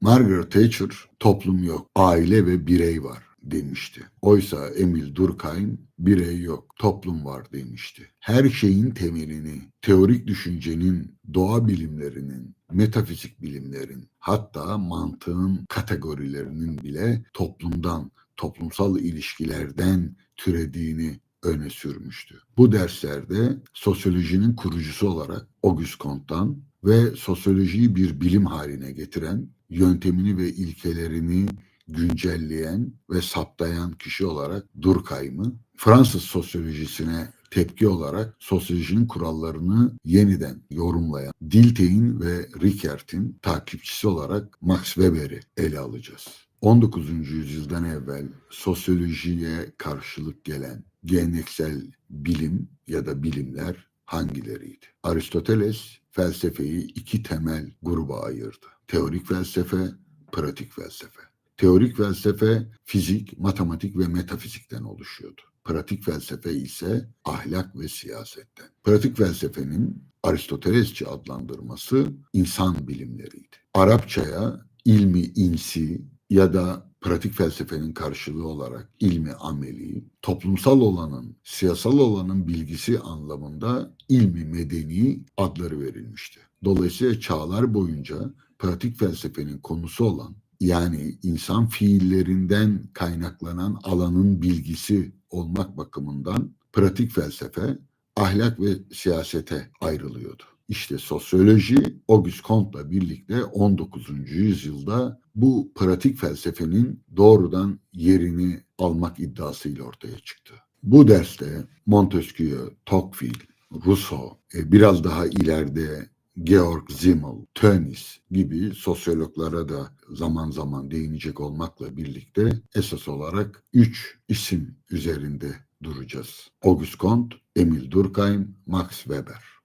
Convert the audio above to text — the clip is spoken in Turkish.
Margaret Thatcher toplum yok, aile ve birey var demişti. Oysa Emil Durkheim birey yok, toplum var demişti. Her şeyin temelini, teorik düşüncenin, doğa bilimlerinin, metafizik bilimlerin, hatta mantığın kategorilerinin bile toplumdan, toplumsal ilişkilerden türediğini öne sürmüştü. Bu derslerde sosyolojinin kurucusu olarak Auguste Comte'dan ve sosyolojiyi bir bilim haline getiren, yöntemini ve ilkelerini güncelleyen ve saptayan kişi olarak Durkheim'ı, Fransız sosyolojisine tepki olarak sosyolojinin kurallarını yeniden yorumlayan Dilthey'in ve Ricoeurt'in takipçisi olarak Max Weber'i ele alacağız. 19. yüzyıldan evvel sosyolojiye karşılık gelen geleneksel bilim ya da bilimler hangileriydi? Aristoteles felsefeyi iki temel gruba ayırdı. Teorik felsefe, pratik felsefe. Teorik felsefe fizik, matematik ve metafizikten oluşuyordu. Pratik felsefe ise ahlak ve siyasetten. Pratik felsefenin Aristotelesçi adlandırması insan bilimleriydi. Arapçaya ilmi insi ya da pratik felsefenin karşılığı olarak ilmi ameli, toplumsal olanın, siyasal olanın bilgisi anlamında ilmi medeni adları verilmişti. Dolayısıyla çağlar boyunca pratik felsefenin konusu olan yani insan fiillerinden kaynaklanan alanın bilgisi olmak bakımından pratik felsefe ahlak ve siyasete ayrılıyordu. İşte sosyoloji Auguste Comte'la birlikte 19. yüzyılda bu pratik felsefenin doğrudan yerini almak iddiasıyla ortaya çıktı. Bu derste Montesquieu, Tocqueville, Rousseau, e, biraz daha ileride Georg Simmel, Tönnies gibi sosyologlara da zaman zaman değinecek olmakla birlikte esas olarak üç isim üzerinde duracağız. Auguste Comte, Emil Durkheim, Max Weber.